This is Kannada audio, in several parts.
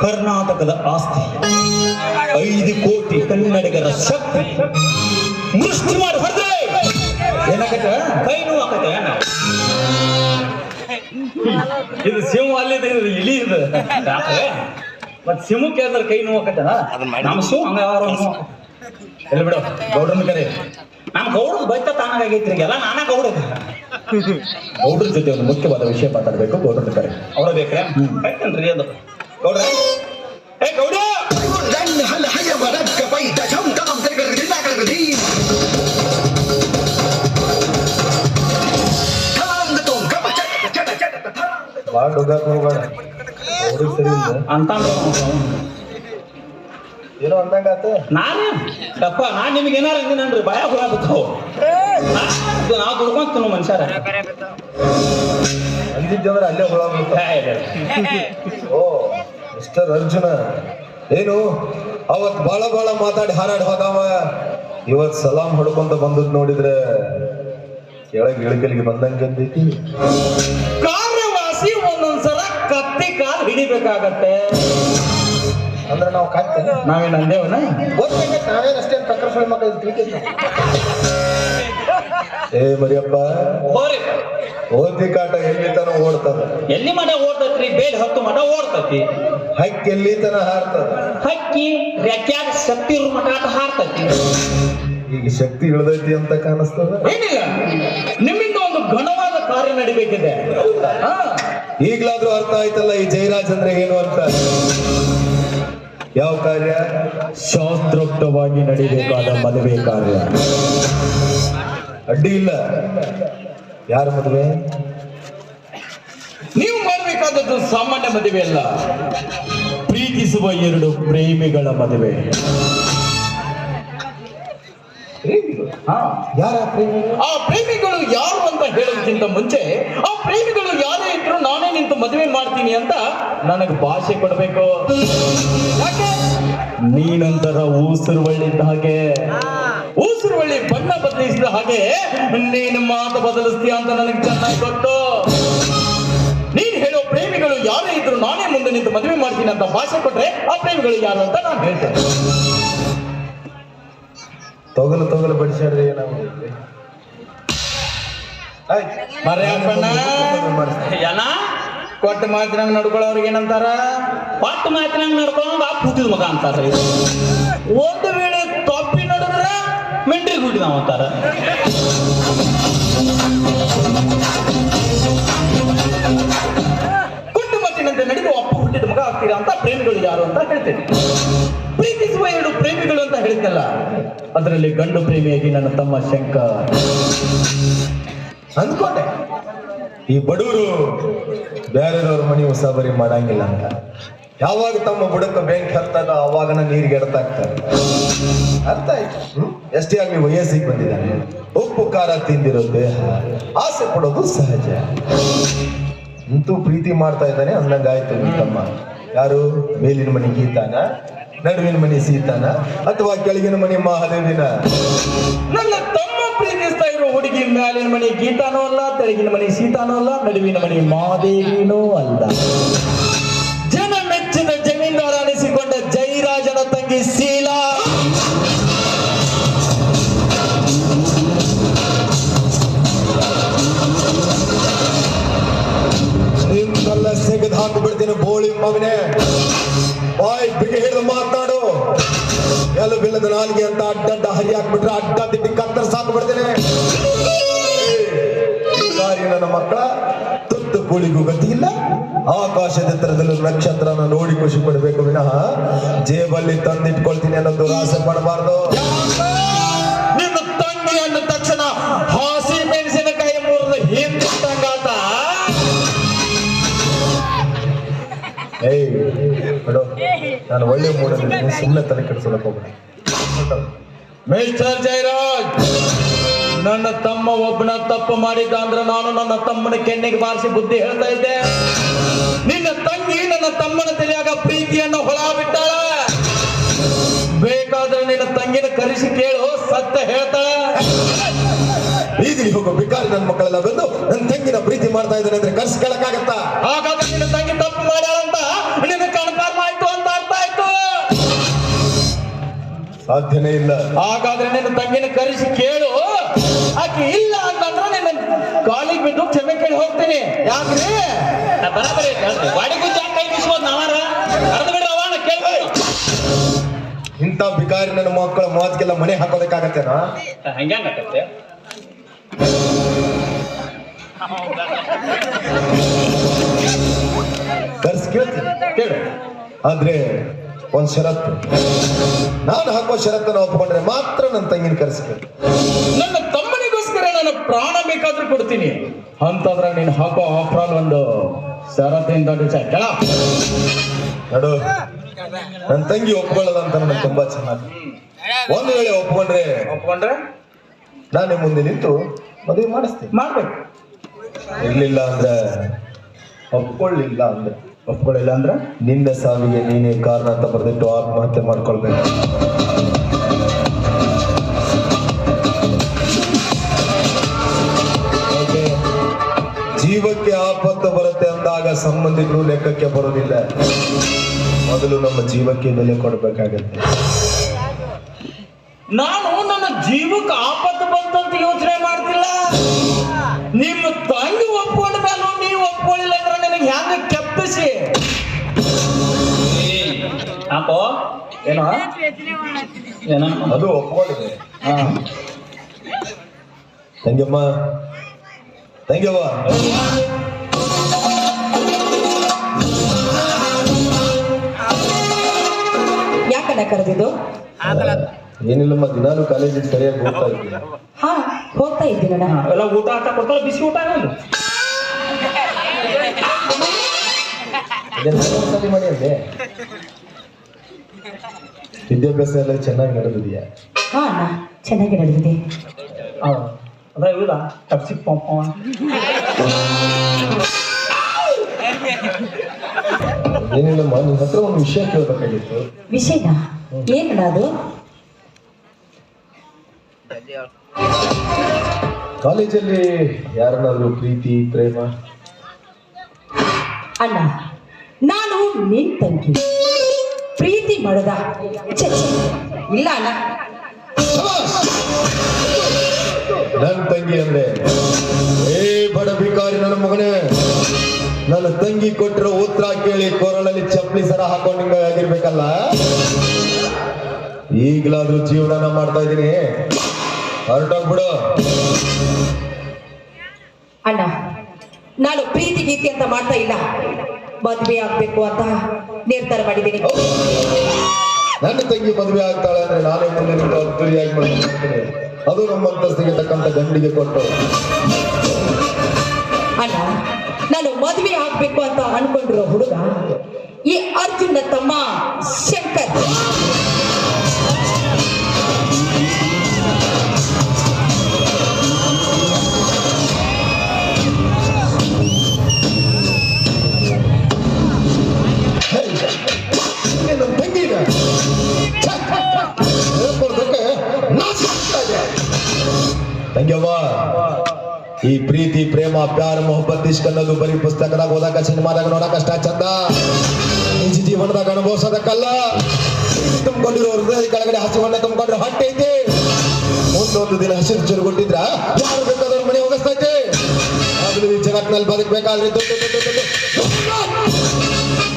ಕರ್ನಾಟಕದ ಆಸ್ತಿ. ಐದು ಕೋಟಿ ಕನ್ನಡಿಗರ ಶಕ್ತಿ. ಮುಷ್ಟಿ ಮಾಡಿ ಹೊಡೆದ್ರೆ ಏನಾಗತ್ತ? ಕೈ ನೋವು ಆಕತ್ತ ಇದು ಸಿಂಹ ಅಲ್ಲಿದೆ ಇದು ಇಲಿ ಇದು. ಮತ್ತೆ ಮತ್ ಸಿಂಹಕ್ಕೆ ಅಂದ್ರೆ ಕೈ ನೋವು ಅದು ನಮ್ಮ ಸಿಂಹ ಹಂಗ ಎಲ್ಲಿ ಬಿಡು ಗೌಡನ ಕರೆ ನಮ್ಮ ಗೌಡ್ರದ್ ಬೈತ ತಾನಾಗೈತ್ರಿ ಎಲ್ಲ ನಾನಾ ಗೌಡ ಗೌಡ್ರ ಜೊತೆ ಒಂದು ಮುಖ್ಯವಾದ ವಿಷಯ ಮಾತಾಡ್ಬೇಕು ಗೌಡ್ರ ಕರೆ ಅವ್ರ ಬೇಕ್ರೆ? ಕೈತನ್ರಿ ಅದು. ಗೌಡ್ರ? ಭಾಳ ಡೊಗಾಕ್ ಹೋಗ್ಬೇಡ ಅವ್ರಿಗೆ ಸರಿ ಇಲ್ಲ ಅಂತ ಏನೋ ಅಂದಂಗಾತ ನಾನೇ? ತಪ್ಪ ನಾನ್ ನಿಮ್ಗೆ ಏನಾರ ಅಂದಿನನ್ರಿ ಭಯ ಹುಳ ಬಿದ್ದಾವು. ನಾವು ದುಡ್ಕೊಂತೀವಿ ಮನುಷ್ಯರ? ಅಂದಿದ್ದಂದ್ರೆ ಅಲ್ಲೇ ಹುಳ ಬೀಳ್ತಾವ. ಓ ಮಿಸ್ಟರ್ ಅರ್ಜುನ. ಏನು? ಅವತ್ ಬಾಳ ಬಾಳ ಮಾತಾಡಿ ಹಾರಾಡಿ ಹೋದವ. ಇವತ್ ಸಲಾಂ ಹೊಡ್ಕೊಂತ ಬಂದದ್ ನೋಡಿದ್ರೆ ಕೆಳಗೆ ಇಳಕಲಿಗೆ ಬಂದಂಗೆ ಅಂದೈತಿ. ಕತ್ತಿ ಕಾಲ್ ಹಿಡಿಬೇಕಾಗತ್ತೆ. ಅಂದ್ರೆ ನಾವು ಕಾಯ್ತೇನೆ ನಾವೇನು ಅಂದೇವನ ನಾವೇನು ಅಷ್ಟೇ ಟಕ್ಕರ್ ಮಕ್ಕಳು ಕ್ರಿಕೆಟ್ ಏ ಮರಿಯಪ್ಪ. ಹೋರಿ ಓದಿ ಕಾಟ ಎಲ್ಲಿ ತನ ಓಡ್ತದ? ಎಲ್ಲಿ ಮಠ ಓಡ್ತತ್ರಿ? ಬೇಲ್ ಹತ್ತು ಮಠ ಓಡ್ತತಿ. ಹಕ್ಕಿ ಎಲ್ಲಿ ತನ ಹಾರ್ತದ? ಹಕ್ಕಿ ರೆಕ್ಯಾಗ ಶಕ್ತಿ ಇರೋ ಮಠ ಹಾರ್ತೈತಿ. ಈಗ ಶಕ್ತಿ ಇಳ್ದೈತಿ ಅಂತ ಕಾಣಿಸ್ತದ. ಏನಿಲ್ಲ. ನಿಮ್ಮಿಂದ ಒಂದು ಘನವಾದ ಕಾರ್ಯ ನಡಿಬೇಕಿದೆ. ಈಗ್ಲಾದ್ರೂ ಅರ್ಥ ಆಯ್ತಲ್ಲ ಈ ಜಯರಾಜ್ ಅಂದ್ರೆ ಏನು ಅಂತ? ಯಾವ ಕಾರ್ಯ? ಶಾಸ್ತ್ರೋಕ್ತವಾಗಿ ನಡಿಬೇಕಾದ ಮದುವೆ ಕಾರ್ಯ. ಅಡ್ಡಿ ಇಲ್ಲ. ಯಾರ ಮದುವೆ? ನೀವು ಮಾಡಬೇಕಾದದ್ದು ಸಾಮಾನ್ಯ ಮದುವೆ ಅಲ್ಲ. ಪ್ರೀತಿಸುವ ಎರಡು ಪ್ರೇಮಿಗಳ ಮದುವೆ. ಹಾ ಯಾರ ಪ್ರೇಮಿ ಆ ಪ್ರೇಮಿಗಳು ಯಾರು ಅಂತ ಹೇಳೋದಕ್ಕಿಂತ ಮುಂಚೆ ಆ ಪ್ರೇಮಿಗಳು ಯಾರೇ ಇದ್ರು ನಾನೇ ನಿಂತು ಮದುವೆ ಮಾಡ್ತೀನಿ ಅಂತ ನನಗೆ ಭಾಷೆ ಕೊಡಬೇಕು. ಯಾಕೆ? ನೀನಂತರ ಊಸುರುವಳ್ಳಿದ್ದ ಹಾಗೆ. ಊಸುರುವಳ್ಳಿ ಬಣ್ಣ ಬದಲಿಸಿದ ಹಾಗೆ ನೀನು ಮಾತು ಬದಲಿಸ್ತೀಯ ಅಂತ ನನಗೆ ಚೆನ್ನಾಗಿ ಗೊತ್ತು. ನೀನ್ ಹೇಳೋ ಪ್ರೇಮಿಗಳು ಯಾರೇ ಇದ್ರು ನಾನೇ ಮುಂದೆ ನಿಂತು ಮದುವೆ ಮಾಡ್ತೀನಿ ಅಂತ ಭಾಷೆ ಕೊಟ್ರೆ ಆ ಪ್ರೇಮಿಗಳು ಯಾರು ಅಂತ ನಾನು ಹೇಳ್ತೇನೆ. ತೊಗಲು ತೊಗಲು ಬಡಿಸ್ಯಾಡ್ರಿ ನಾವು ಕೊಟ್ಟ ಮಾತಿನಂಗ್ ನಡ್ಕೊಳ್ಳೋರ್ಗೆ ಏನಂತಾರ? ಕೊಟ್ಟ ಮಾತಿನಂಗ್ ನಡ್ಕೊಂಡ್ ಆ ಪೂತಿದ ಮಗ ಅಂತಾರ ಒಂದು ವೇಳೆ ತಪ್ಪಿ ನಡೆದ್ರ ಮೆಂಟ್ರಿ ಗುಡ್ಡಿ ನಾವು ಅಂತಾರ. ಹುಟ್ಟಿದ ಮಗ ಆಗ್ತೀರಾ ಅಂತ ಪ್ರೇಮಿಗಳು ಯಾರು ಅಂತ ಹೇಳ್ತೇನೆ. ಪ್ರೀತಿಸುವ ಎರಡು ಪ್ರೇಮಿಗಳು ಅಂತ ಹೇಳ್ತಲ್ಲ ಅದರಲ್ಲಿ ಗಂಡು ಪ್ರೇಮಿಯಾಗಿ ನನ್ನ ತಮ್ಮ ಶಂಕರ್. ಅಂದ್ಕೊಂಡೆ, ಈ ಬಡವರು ಬೇರೆಯವ್ರ ಮನೆ ಉಸಾಬರಿ ಮಾಡಂಗಿಲ್ಲ ಅಂತ. ಯಾವಾಗ ತಮ್ಮ ಬುಡಕ ಬೆಂಕಿ ಹತ್ತದ ಅವಾಗನ ನೀರಿಗೆ ಎಡ್ತಾಗ್ತಾರೆ ಅರ್ಥ ಆಯ್ತು. ಹ್ಮ್? ಎಷ್ಟೇ ಆಗ್ಲಿ ವಯಸ್ಸಿಗೆ ಬಂದಿದ್ದಾನೆ. ಉಪ್ಪು, ಖಾರ ತಿಂದಿರೋ ದೇಹ. ಆಸೆ ಪಡೋದು ಸಹಜ. ಅಂತೂ ಪ್ರೀತಿ ಮಾಡ್ತಾ ಇದ್ದಾನೆ, ಅಂದಂಗಾಯ್ತು ತಮ್ಮ ಯಾರು? ಮೇಲಿನ ಮನೆ ಗೀತಾನ? ನಡುವಿನ ಮನೆ ಸೀತಾನ? ಅಥವಾ ಕೆಳಗಿನ ಮನೆ ಮಹಾದೇವಿನ? ನನ್ನ ತಮ್ಮ ಪ್ರೀತಿಸ್ತಾ ಇರೋ ಹುಡುಗಿ ಮೇಲಿನ ಮನೆ ಗೀತಾನೂ ಅಲ್ಲ ತೆಳಗಿನ ಮನೆ ಸೀತಾನೂ ಅಲ್ಲ, ನಡುವಿನ ಮನೆ ಮಹಾದೇವಿನೂ ಅಲ್ಲ. ಜನ ಮೆಚ್ಚಿದ ಜಮೀನ್ದಾರ ಅನಿಸಿಕೊಂಡ ಜೈರಾಜನ ತಂಗಿ ಶೀಲಾ ಹಾಕು ಬಿಡ್ತೀನಿ ಬೋಳಿ ಮಗನೆ ಬಾಯ್, ಬಿಗಿ ಹಿಡಿದು ಮಾತನಾಡು ಎಲ್ಲ ಬಿಲ್ಲದ ನಾಲ್ಗೆ ಅಂತ ಅಡ್ಡಡ್ಡ ಹರಿ ಹಾಕ್ಬಿಟ್ರೆ ಅಡ್ಡ ದಿಡ್ಡಿ ಕತ್ತರ್ ಸಾಕು ಬಿಡ್ತೀನಿ. ಭಿಕಾರಿ ನನ್ನ ಮಕ್ಕಳ, ತುತ್ತು ಕೂಳಿಗೂ ಗತಿ ಇಲ್ಲ. ಆಕಾಶದ ಎತ್ತರದಲ್ಲಿ ನಕ್ಷತ್ರನ ನೋಡಿ ಖುಷಿ ಪಡಬೇಕು ವಿನಃ. ಜೇಬಲ್ಲಿ ತಂದಿಟ್ಕೊಳ್ತೀನಿ ಅನ್ನೋ ದುರಾಸೆ ಪಡಬಾರ್ದು. ನಿನ್ನ ತಂಗಿ ಅಂದ ತಕ್ಷಣ ಹಾಸಿ ಮೆಣಸಿನಕಾಯಿ ಮೂರದ ಹಿಂದಂಗಾತ ಏಯ್ ನಾನು ಒಳ್ಳೆ ಮೂಡಲ್ಲಿ ಸುಮ್ಮನೆ ತಲೆ ಕೆಡಿಸೋದಕ್ಕೆ ಹೋಗ್ಬೇಡಿ. ಮಿಸ್ಟರ್ ಜಯರಾಜ್ ನನ್ನ ತಮ್ಮ ಒಬ್ಬನ ತಪ್ಪು ಮಾಡಿದ್ದ ಅಂದ್ರೆ ನಾನು ನನ್ನ ತಮ್ಮನ ಕೆನ್ನೆಗೆ ಬಾರಿಸಿ ಬುದ್ಧಿ ಹೇಳ್ತಾ ಇದ್ದೆ. ನಿನ್ನ ತಂಗಿ ನನ್ನ ತಮ್ಮನ ತಲೆಯಾಗ ಪ್ರೀತಿಯನ್ನು ಹೊಳ ಬಿಟ್ಟಾಳ. ಬೇಕಾದ್ರೆ ನಿನ್ನ ತಂಗಿನ ಕರೆಸಿ ಕೇಳು, ಸತ್ಯ ಹೇಳ್ತಾಳ. ಬೀದಿಲಿ ಹೋಗೋ ಬಿಕಾರಿ ನನ್ನ ಮಕ್ಕಳೆಲ್ಲ ಬಂದು ನನ್ನ ತಂಗಿನ ಪ್ರೀತಿ ಮಾಡ್ತಾ ಇದ್ದಾನೆ ಅಂದ್ರೆ ಕರ್ಸ್ಕೊಳಕ್ಕಾಗತ್ತಾ ಹಾಗಾದ್ರೆ ನಿನ್ನ ತಂಗಿ ತಪ್ಪು ಮಾಡ್ಯಾಳಂತ ನಿನ್ನ ಕನ್ಫರ್ಮ್ ಆಯ್ತು ಅಂತ ಅರ್ಥ ಆಯ್ತು. ಸಾಧ್ಯನೇ ಇಲ್ಲ. ಹಾಗಾದ್ರೆ ನಿನ್ನ ತಂಗಿನ ಕರೆಸಿ ಕೇಳು. ಆಕೆ ಇಲ್ಲ ಅಂತಂದ್ರೆ ನಿನ್ನ ಕಾಲಿಗೆ ಬಿದ್ದು ಕ್ಷಮೆ ಕೇಳಿ ಹೋಗ್ತೀನಿ. ಯಾಕ್ರಿ? ಬರಾಬರಿ ಅರ್ಧ ಕೇಳಿ ಇಂಥ ಬಿಕಾರಿ ನನ್ನ ಮಕ್ಕಳ ಮಾತಿಗೆಲ್ಲ ಮನೆ ಹಾಕೋದಕ್ಕಾಗತ್ತೇನಾ? ಹಂಗ್ಯಾಂಗತ್ತೆ ಕರ್ಸ್ ಕೇಳ್ತೀನಿ ಕೇಳಿ ಆದ್ರೆ ಒಂದ್ ಷರತ್ತು. ನಾನು ಹಾಕೋ ಷರತ್ತನ್ನು ಒಪ್ಕೊಂಡ್ರೆ ಮಾತ್ರ ನನ್ನ ತಂಗಿನ ಕರೆಸ್ಬೇಕು ನನ್ನ ತಮ್ಮನಿಗೋಸ್ಕರ ನನ್ನ ಪ್ರಾಣ ಬೇಕಾದ್ರೂ ಕೊಡ್ತೀನಿ. ಅಂತಂದ್ರೆ ನೀನು ಹಾಕೋ ಆಫ್ರಾಲ್ ಒಂದು ಷರತ್ತಿನ ಕೇಳ. ನೋಡು ನನ್ನ ತಂಗಿ ಒಪ್ಕೊಳ್ಳೋದಂತ ನನಗೆ ತುಂಬಾ ಚೆನ್ನಾಗಿ. ಒಂದು ವೇಳೆ ಒಪ್ಕೊಂಡ್ರೆ ಒಪ್ಕೊಂಡ್ರೆ? ನಾನೇ ಮುಂದೆ ನಿಂತು ಮದುವೆ ಮಾಡಿಸ್ತೀನಿ. ಮಾಡ್ಬೇಕು. ಇರ್ಲಿಲ್ಲ ಅಂದ್ರೆ ಒಪ್ಕೊಳ್ಳಿಲ್ಲ ಅಂದ್ರೆ. ಒಪ್ಕೊಳ್ಳಿಲ್ಲ ಅಂದ್ರೆ ನಿನ್ನ ಸಾವಿಗೆ ನೀನೇ ಕಾರಣ ಅಂತ ಬರೆದಿಟ್ಟು ಆತ್ಮಹತ್ಯೆ ಮಾಡ್ಕೊಳ್ಬೇಕು? ಜೀವಕ್ಕೆ ಆಪತ್ತು ಬರುತ್ತೆ ಅಂದಾಗ ಸಂಬಂಧಿಕರು ಲೆಕ್ಕಕ್ಕೆ ಬರೋದಿಲ್ಲ ಮೊದಲು ನಮ್ಮ ಜೀವಕ್ಕೆ ಬೆಲೆ ಕೊಡಬೇಕಾಗತ್ತೆ. ನಾನು ನನ್ನ ಜೀವಕ್ಕೆ ಆಪತ್ತು ಬಂತಂತ ಯೋಚನೆ ಮಾಡ್ತಿಲ್ಲ? ನಿಮ್ಮ ತಂಗಿ ಒಪ್ಕೊಂಡ ಮೇಲೂ ನೀವು ಒಪ್ಕೊಳ್ಳಿಲ್ಲ ಅಂದ್ರೆ ನನಗೆ ಹೆಂಗ ಕೆಪ್ಪಿಸಿ? ಅಪ್ಪ ಏನೋ? ಏನ? ಅದು ಒಪ್ಕೊಂಡಿದೆ. ತಂಗಿಯಮ್ಮ ತಂಗಿಯವ್ವ. ತಂಗವ್ವ ಕರೆದಿದ್ದು? ಕರೆದಿದ್ದು ಏನಿಲ್ಲಮ್ಮ ದಿನಾಲು ಕಾಲೇಜಿಗೆ ಸರಿಯಾಗಿ ಹೋಗ್ತಾ ಇದ್ದೀನಿ. ಹಾ ಹೋಗ್ತಾ ಇದ್ದೀನಣ್ಣ ಎಲ್ಲ ಊಟ ಆಟ ಕೊಡ್ತಾರೆ ಬಿಸಿ ಊಟ ಆಗಲ್ಲ ಮಾಡಿ ಅಂದೆ. ವಿದ್ಯಾಭ್ಯಾಸ ಎಲ್ಲ ಚೆನ್ನಾಗಿ ನಡೆದಿದೆಯಾ? ಹಾ ಅಣ್ಣ ಚೆನ್ನಾಗಿ ನಡೆದಿದೆ. ಅದ ಇವುದ? ತಪ್ಸಿ ಪಾಪ ಏನಿಲ್ಲಮ್ಮ ನಿನ್ನ ಹತ್ರ ಒಂದು ವಿಷಯ ಕೇಳಬೇಕಾಗಿತ್ತು. ವಿಷಯ ಏನಣ್ಣ ಅದು? ಕಾಲೇಜಲ್ಲಿ ಯಾರನ್ನಾದ್ರೂ ಪ್ರೀತಿ ಪ್ರೇಮ? ಅಣ್ಣ ನಾನು ನಿನ್ ತಂಗಿ. ಪ್ರೀತಿ ಮಾಡದ. ಇಲ್ಲ ಅಣ್ಣ ನನ್ನ ತಂಗಿ ಅಂದ್ರೆ ಏ ಬಡ ಭಿಕಾರಿ ನನ್ನ ಮಗನೇ. ನನ್ನ ತಂಗಿ ಕೊಟ್ಟಿರೋ ಉತ್ತರ ಕೇಳಿ ಕೊರಳಲ್ಲಿ ಚಪ್ಪಲಿ ಸರ ಹಾಕೊಂಡು ಹಿಂಗ ಆಗಿರ್ಬೇಕಲ್ಲ? ಈಗಲಾದ್ರೂ ಜೀವನ ಮಾಡ್ತಾ ಇದ್ದೀನಿ. ಹೊರಟೋಗ್ಬಿಡು. ಅಣ್ಣ ನಾನು ಪ್ರೀತಿ ಗೀತಿ ಅಂತ ಮಾಡ್ತಾ ಇಲ್ಲ. ಮದ್ವೆ ಆಗ್ಬೇಕು ಅಂತ ನಿರ್ಧಾರ ಮಾಡಿದ್ದೀನಿ. ನನ್ನ ತಂಗಿ ಮದುವೆ ಆಗ್ತಾಳೆ ಅಂದ್ರೆ ನಾನೇ ಮುಂದೆ ನಿಂತು ಅದ್ದೂರಿಯಾಗಿ ಮಾಡ್ತೀನಿ. ಅದು ನಮ್ಮ ಅಂತಸ್ತಿಗೆ ತಕ್ಕಂತ ಗಂಡಿಗೆ ಕೊಟ್ಟು. ಅಣ್ಣ ನಾನು ಮದುವೆ ಆಗ್ಬೇಕು ಅಂತ ಅನ್ಕೊಂಡಿರೋ ಹುಡುಗ ಈ ಅರ್ಜುನ ತಮ್ಮ ಶಂಕರ್. ಈ ಪ್ರೀತಿ, ಪ್ರೇಮ, ಪ್ಯಾರ, ಮೊಹಬ್ಬತ್ ಇಷ್ಕ್ ಅನ್ನೋದು ಬರೀ ಪುಸ್ತಕದಾಗ ಓದಾಕ ಸಿನಿಮಾದಾಗ ನೋಡಕ್ ಅಷ್ಟ ಚಂದ ನಿಜ ಜೀವನದಾಗ ಅನುಭವಿಸೋದಕ್ಕಲ್ಲ ತುಂಬಿಕೊಂಡಿರೋ ಹೃದಯ ಕೆಳಗಡೆ ಹಸಿವನ್ನ ತುಂಬಿಕೊಂಡ್ರೆ ಹೊಟ್ಟೆ ಐತಿ. ಮುಂದೊಂದು ದಿನ ಹಸಿರು ಚುರುಗುಟ್ಟಿದ್ರ ಯಾರು ಬೇಕಾದ್ರೂ ಮನೆ ಹೋಗಿಸ್ತೈತಿ. ಆದ್ರೆ ಈ ಜಗತ್ತಿನಲ್ಲಿ ಬದುಕಬೇಕಾದ್ರೆ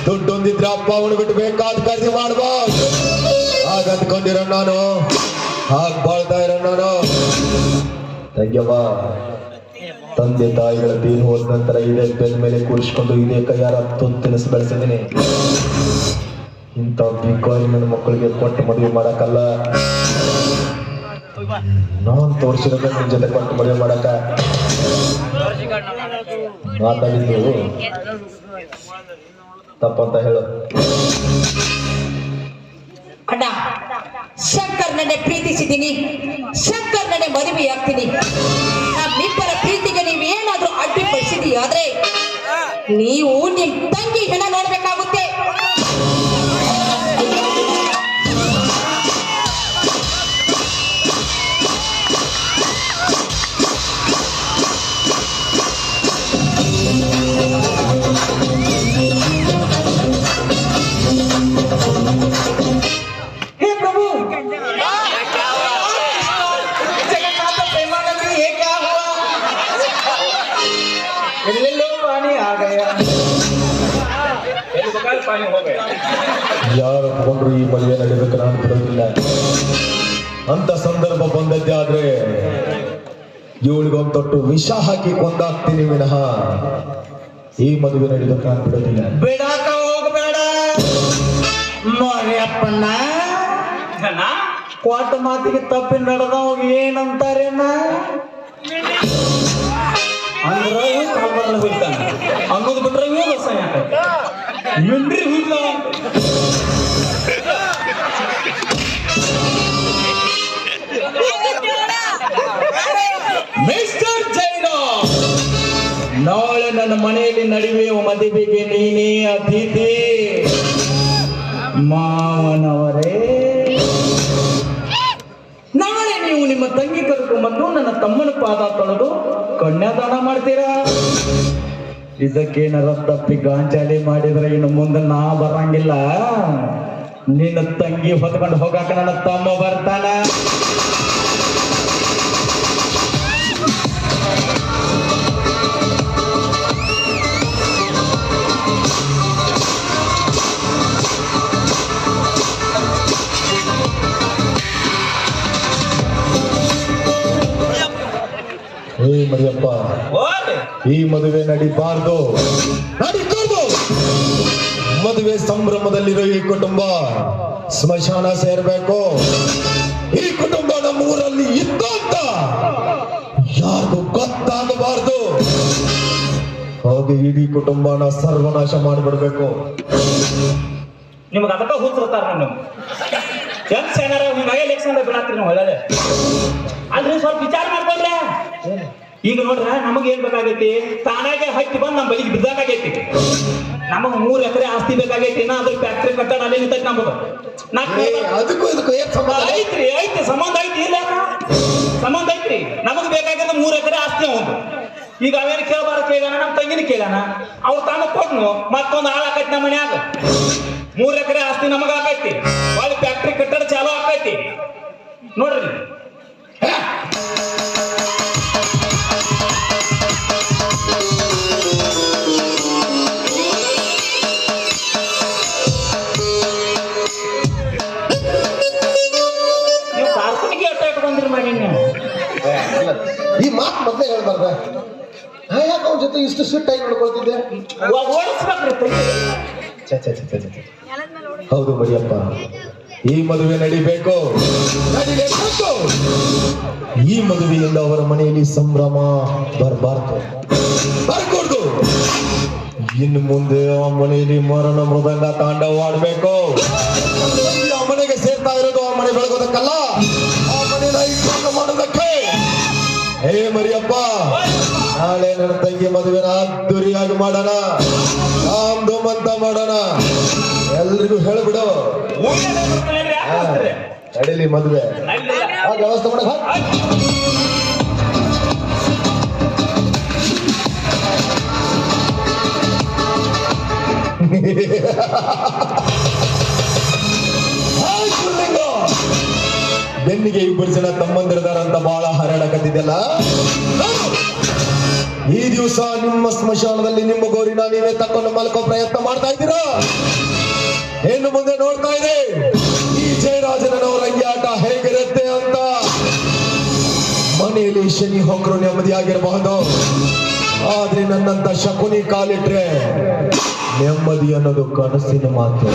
ದುಡ್ಡು ದುಡ್ಡು ಅಪ್ಪ, ಅವನು ಬಿಟ್ಟು ಬೇಕಾದ ಖರೀದಿ ಮಾಡ್ಬಾ ಹಾಗ ಅಂದ್ಕೊಂಡಿರೋ ನಾನು. ಹಾಗೆ ಬಾಳ್ತಾ ಇರೋ ನಾನು. ತಂಗ್ಯವ್ವ ತಂದೆ ತಾಯಿಗಳ ತೀರು ಹೋದ ನಂತರ ಇದೇ ಬೆನ್ನ ಮೇಲೆ ಕೂರಿಸಿಕೊಂಡು ಇದೇ ಕೈಯಾರ ತಿನಿಸು ಬೆಳೆಸಿದ್ದೀನಿ. ಇಂಥ ಬಿಕಾರಿ ನನ್ನ ಮಕ್ಕಳಿಗೆ ಕೊಟ್ಟು ಮದುವೆ ಮಾಡಕ್ಕಲ್ಲ. ನಾನು ತೋರಿಸಿರೋದ ನಿನ್ ಜೊತೆ ಕೊಟ್ಟು ಮದುವೆ ಮಾಡಕ್ಕ. ಮಾತಾಡಿದ್ದು. ತಪ್ಪಂತ ಹೇಳು. ಅಣ್ಣ ಶಂಕರ್ ನನ್ನೇ ಪ್ರೀತಿಸಿದ್ದೀನಿ. ಶಂಕರ್ ನನ್ನೇ ಮದುವೆ ಆಗ್ತೀನಿ ಅಡ್ಡಿಪಡಿಸಿದೀಯಾದ್ರೆ ನೀವು ನಿಮ್ ತಂಗಿ ಹೆಣ ನೋಡ್ಬೇಕಾಗುತ್ತೆ. ಹೋಗಿ ಯಾರು ಒಪ್ಕೊಂಡ್ರು ಈ ಮದುವೆ ನಡೀಬೇಕು ನಾನು ಬಿಡೋದಿಲ್ಲ. ಅಂತ ಸಂದರ್ಭ ಬಂದದ್ದೇ ಆದ್ರೆ ಇವಳಿಗೊಂದು ತೊಟ್ಟು ವಿಷ ಹಾಕಿ ಕೊಂದಾಗ್ತೀನಿ ವಿನಃ. ಈ ಮದುವೆ ನಡೀಬೇಕು ನಾನು ಬಿಡೋದಿಲ್ಲ. ಬಿಡಾಕ ಹೋಗಬೇಡ. ಮರಿಯಪ್ಪಣ್ಣ. ಮಾತಿಗೆ ತಪ್ಪಿ ನಡೆದವಾಗ ಏನಂತಾರೇನ? ಅಂದ್ರೆ ಕಾಲ್ಬರ್ಲ ಅನ್ನೋದು ಬಿಟ್ರೆ ಇವ ಬಸ ಯಾಕ ಏನ್ರಿ ಹುಲ್ಲ ಮಿಸ್ಟರ್ ಜೈರಾಮ್ ನಾಳೆ ನನ್ನ ಮನೆಯಲ್ಲಿ ನಡೆಯುವ ಮದುವೆಗೆ ನೀನೇ ಅತಿಥಿ. ಮಾವನವರೇ ನಾಳೆ ನೀವು ನಿಮ್ಮ ತಂಗಿ ಕರ್ಕೊಂಡ್ಬಂದು ನನ್ನ ತಮ್ಮನ ಪಾದ ತೊಳೆದು ಕನ್ಯಾದಾನ ಮಾಡ್ತೀರಾ? ಇದಕ್ಕೇನಾರ ತಪ್ಪಿ ಗಾಂಚಾಲಿ ಮಾಡಿದ್ರೆ ಇನ್ನು ಮುಂದೆ ನಾ ಬರಂಗಿಲ್ಲ. ನಿನ್ನ ತಂಗಿ ಹೊತ್ಕೊಂಡು ಹೋಗಾಕ ನನ್ನ ತಮ್ಮ ಬರ್ತಾನ ಏ ಮರಿಯಪ್ಪ ಈ ಮದುವೆ ನಡಿಬಾರ್ದು. ನಡಿಬಾರ್ದು ಮದುವೆ ಸಂಭ್ರಮದಲ್ಲಿರೋ ಈ ಕುಟುಂಬ ಸ್ಮಶಾನ ಸೇರ್ಬೇಕು. ಈ ಕುಟುಂಬ ನಮ್ಮ ಊರಲ್ಲಿ ಇತ್ತು ಅಂತ ಯಾರಿಗೂ ಗೊತ್ತಾಗಬಾರ್ದು. ಹಾಗೆ ಇಡೀ ಕುಟುಂಬನ ಸರ್ವನಾಶ ಮಾಡಿಬಿಡ್ಬೇಕು. ನಿಮಗೆ ಅದಕ್ಕ ಹುಚ್ಚಾರ ನಾನು ಸೇನಾರ ಹಿಂಗಾಗಿ ಎಲೆಕ್ಷನ್ ಬಿಡಾತ್ರಿ ನೀವು ಒಳ್ಳೆ ಅಲ್ರಿ ಸ್ವಲ್ಪ ವಿಚಾರ ಈಗ ನೋಡ್ರ ನಮಗ್ ಏನ್ ಬೇಕಾಗೈತಿ? ತಾನಾಗೆ ಹತ್ತಿ ಬಂದ್ ನಮ್ಮ ಬಲಿಗೆ ಬಿದ್ದಾಗೈತಿ ನಮಗ್ ಮೂರ್ ಎಕರೆ ಆಸ್ತಿ ಬೇಕಾಗೈತಿ ನಾ ಅದ್ರ ಫ್ಯಾಕ್ಟ್ರಿ ಕಟ್ಟಡ ಅಲ್ಲಿ ನಿಂತೈತಿ ನಮಗ ನಾ ಅದಕ್ಕೂ ಇದಕ್ಕೂ ಏನ್ ಸಂಬಂಧ? ಐತ್ರಿ ಐತಿ ಸಂಬಂಧ ಐತಿ ಇಲ್ಲ ಸಂಬಂಧ ಐತ್ರಿ. ನಮಗ್ ಬೇಕಾಗಿದ್ದ ಮೂರ್ ಎಕರೆ ಆಸ್ತಿ ಒಂದು ಈಗ ಅವೇನು ಕೇಳಬಾರ ಕೇಳಾನ ನಮ್ಮ ತಂಗಿನ ಕೇಳಾನ ಅವ್ರ ತಾನು ಕೊಟ್ನು ಮತ್ತೊಂದು ಆಳ್ ಆಕೈತಿ ನಮ್ಮ ಮನ್ಯಾಗ. ಮೂರ್ ಎಕರೆ ಆಸ್ತಿ ನಮಗ ಆಕೈತಿ ಒಳ್ಳೆ ಫ್ಯಾಕ್ಟ್ರಿ ಕಟ್ಟಡ ಚಾಲೂ ಆಕೈತಿ ನೋಡ್ರಿ. ಹೇಳ್ಬಾರ್ದ ನಾ ಯಾಕೆ ಅವ್ನ ಜೊತೆ ಇಷ್ಟು ಸಿಟ್ ಆಗಿ ನೋಡ್ಕೊಳ್ತಿದ್ದೆ. ಹೌದು ಮರಿಯಪ್ಪ. ಈ ಮದುವೆ ನಡಿಬೇಕು. ಈ ಮದುವೆಯಿಂದ ಅವರ ಮನೆಯಲ್ಲಿ ಸಂಭ್ರಮ ಬರಬಾರ್ದು. ಬರ್ಕೊಡ್ದು. ಇನ್ನು ಮುಂದೆ ಆ ಮನೆಯಲ್ಲಿ ಮರಣ ಮೃದಂಗ ತಾಂಡವಾಡ್ಬೇಕು ಆ ಮನೆಗೆ ಸೇರ್ತಾ ಇರೋದು ಆ ಮನೆ ಬೆಳಗೋದಕ್ಕಲ್ಲ. ಹೇ ಮರಿಯಪ್ಪ, ನಾಳೆ ನನ್ನ ತಂಗಿ ಮದುವೆನ ಅದ್ದೂರಿಯಾಗಿ ಮಾಡೋಣ ರಾಮ್ ಧೂಮ್ ಅಂತ ಮಾಡೋಣ ಎಲ್ರಿಗೂ ಹೇಳ್ಬಿಡು? ನಡೀಲಿ ಮದುವೆ ವ್ಯವಸ್ಥೆ ಮಾಡಕ್ ಹಾಕ್. ಬೆನ್ನಿಗೆ ಇಬ್ಬರು ಜನ ತಮ್ಮಂದಿರದಾರಂತ ಬಹಳ ಹರಡಕತ್ತಿದ್ದೆಲ್ಲ. ಈ ದಿವಸ ನಿಮ್ಮ ಸ್ಮಶಾನದಲ್ಲಿ ನಿಮ್ಮ ಗೌರಿನ ನೀವೇ ತಕ್ಕೊಂಡು ಮಲ್ಕೋ ಪ್ರಯತ್ನ ಮಾಡ್ತಾ ಇದ್ದೀರಾ? ಏನು ಮುಂದೆ ನೋಡ್ತಾ ಇದೆ. ಈ ಜಯರಾಜನವರ ಆಟ ಹೇಗಿರುತ್ತೆ ಅಂತ. ಮನೆಯಲ್ಲಿ ಶನಿ ಹೊಕ್ರು ನೆಮ್ಮದಿ ಆಗಿರಬಹುದು ಆದ್ರೆ ನನ್ನಂತ ಶಕುನಿ ಕಾಲಿಟ್ರೆ ನೆಮ್ಮದಿ ಅನ್ನೋದು ಕನಸಿನ ಮಾತು.